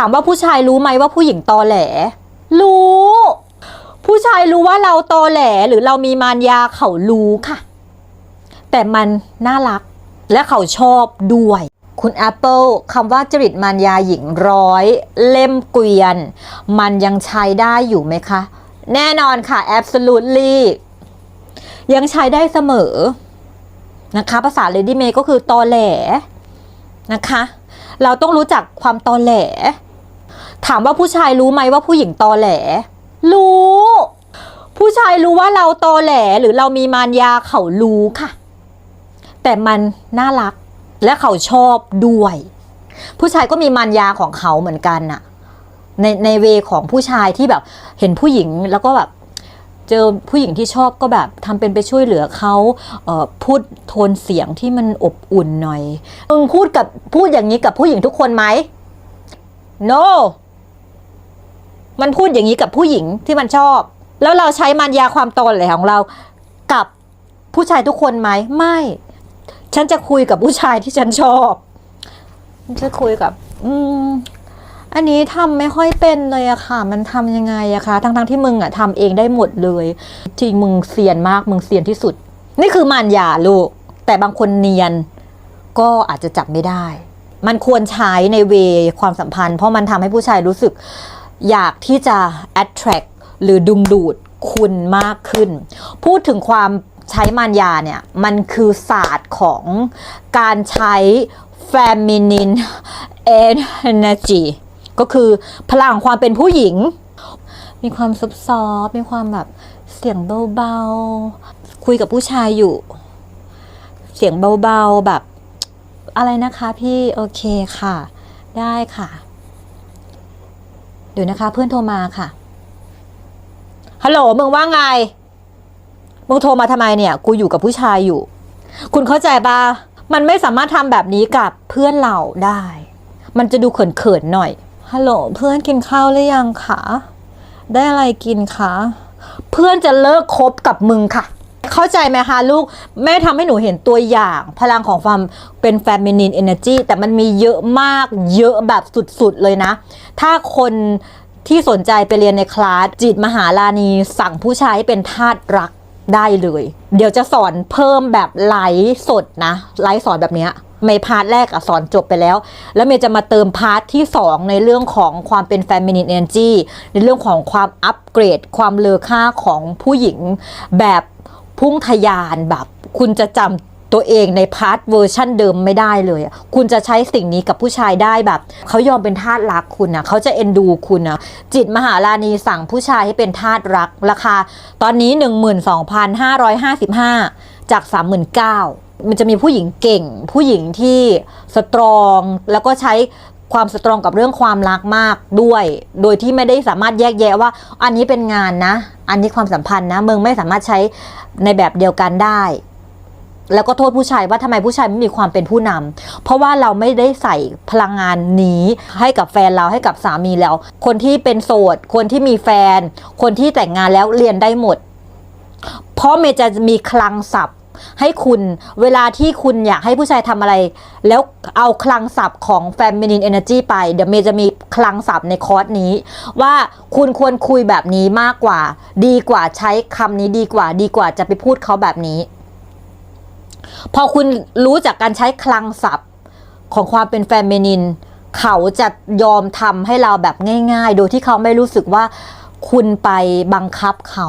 ถามว่าผู้ชายรู้ไหมว่าผู้หญิงตอแหล รู้ ผู้ชายรู้ว่าเราตอแหลหรือเรามีมารยาเขารู้ค่ะ แต่มันน่ารักและเขาชอบด้วย คุณแอปเปิลคำว่าจริตมารยาหญิงร้อย เล่มเกวียน มันยังใช้ได้อยู่ไหมคะ แน่นอนค่ะ absolutely ยังใช้ได้เสมอนะคะ ภาษา Lady May ก็คือตอแหลนะคะ เราต้องรู้จักความตอแหล ถามว่าผู้ชายรู้ไหมว่าผู้หญิงตอแหล รู้ ผู้ชายรู้ว่าเราตอแหลหรือเรามีมารยาเขารู้ค่ะ แต่มันน่ารักและเขาชอบด้วย ผู้ชายก็มีมารยาของเขาเหมือนกันน่ะ ในในเวของผู้ชายที่แบบ เห็นผู้หญิงแล้วก็แบบเจอผู้หญิงที่ชอบก็แบบทำเป็นไปช่วยเหลือเขาเออพูดโทนเสียงที่มันอบอุ่นหน่อยมึงพูดกับพูดอย่างนี้กับผู้หญิงทุกคนไหม no มันพูดอย่างนี้กับผู้หญิงที่มันชอบ แล้วเราใช้มารยาความตอนแหลของเรากับผู้ชายทุกคนไหมไม่ ฉันจะคุยกับผู้ชายที่ฉันชอบฉันจะคุยกับ อืมอันนี้ทำไม่ค่อยเป็นเลยอะค่ะ มันทำยังไงอะคะทั้งๆที่มึงอะทำเองได้หมดเลย จริงมึงเซียนมากมึงเซียนที่สุด นี่คือมารยาลูก แต่บางคนเนียน ก็อาจจะจับไม่ได้ มันควรใช้ในเวความสัมพันธ์ เพราะมันทำให้ผู้ชายรู้สึก อยากที่จะ attract หรือดึงดูดคุณมากขึ้น พูดถึงความใช้มารยาเนี่ย มันคือศาสตร์ของการใช้ feminine energy ก็คือพลังของความเป็นผู้หญิง มีความซับซ้อนมีความแบบเสียงเบาๆ คุยกับผู้ชายอยู่ เสียงเบาๆแบบ อะไรนะคะพี่ โอเคค่ะ ได้ค่ะ ดี๋ยวนะคะ เพื่อนโทรมาค่ะ ฮัลโหลมึงว่าไง มึงโทรมาทำไมเนี่ย กูอยู่กับผู้ชายอยู่ คุณเข้าใจปะมันไม่สามารถทำแบบนี้กับเพื่อนเราได้ มันจะดูเขินๆหน่อย ฮัลโหลเพื่อนกินข้าวหรือยังคะ ได้อะไรกินคะ เพื่อนจะเลิกคบกับมึงค่ะ เข้าใจไหมคะลูก แม่ทำให้หนูเห็นตัวอย่างพลังของความเป็น feminine energy แต่มันมีเยอะมากเยอะแบบสุดๆเลยนะ ถ้าคนที่สนใจไปเรียนในคลาสจิตมหาลานีสั่งผู้ชายให้เป็นทาสรักได้เลย เดี๋ยวจะสอนเพิ่มแบบไลฟ์สดนะ ไลฟ์สอนแบบเนี้ยในพาร์ทแรกอะสอนจบไปแล้ว แล้วเมย์จะมาเติมพาร์ทที่ 2 ในเรื่องของความเป็น feminine energy ในเรื่องของความอัปเกรด ความเลอค่าของผู้หญิงแบบ พุ่งทะยานแบบคุณจะจำตัวเองในพาร์ทเวอร์ชั่นเดิมไม่ได้เลยคุณจะใช้สิ่งนี้กับผู้ชายได้แบบเขายอมเป็นทาสรักคุณนะเขาจะเอ็นดูคุณนะจิตมหาลานีสั่งผู้ชายให้เป็นทาสรักราคา ตอนนี้ 12,555 จาก 39,000มันจะมีผู้หญิงเก่ง ผู้หญิงที่สตรอง แล้วก็ใช้ ความสตรองกับเรื่องความรักมากด้วย โดยที่ไม่ได้สามารถแยกแยะว่า อันนี้เป็นงานนะ อันนี้ความสัมพันธ์นะมึงไม่สามารถใช้ในแบบเดียวกันได้ แล้วก็โทษผู้ชายว่าทำไมผู้ชายไม่มีความเป็นผู้นำเพราะว่าเราไม่ได้ใส่พลังงานนี้ให้กับแฟนเราให้กับสามีแล้ว คนที่เป็นโสด คนที่มีแฟน คนที่แต่งงานแล้วเรียนได้หมด เพราะเมจะมีคลังศัพท์ ให้คุณเวลาที่คุณอยากให้ผู้ชายทำอะไร แล้วเอาคลังศัพท์ของ feminine energy ไป เดี๋ยวเมย์จะมีคลังศัพท์ในคอร์สนี้ ว่าคุณควรคุยแบบนี้มากกว่า ดีกว่าใช้คำนี้ดีกว่า ดีกว่าจะไปพูดเขาแบบนี้ พอคุณรู้จากการใช้คลังศัพท์ของความเป็นแฟมินินเขาจะยอมทำให้เราแบบง่าย ๆ โดยที่เขาไม่รู้สึกว่าคุณไปบังคับเขา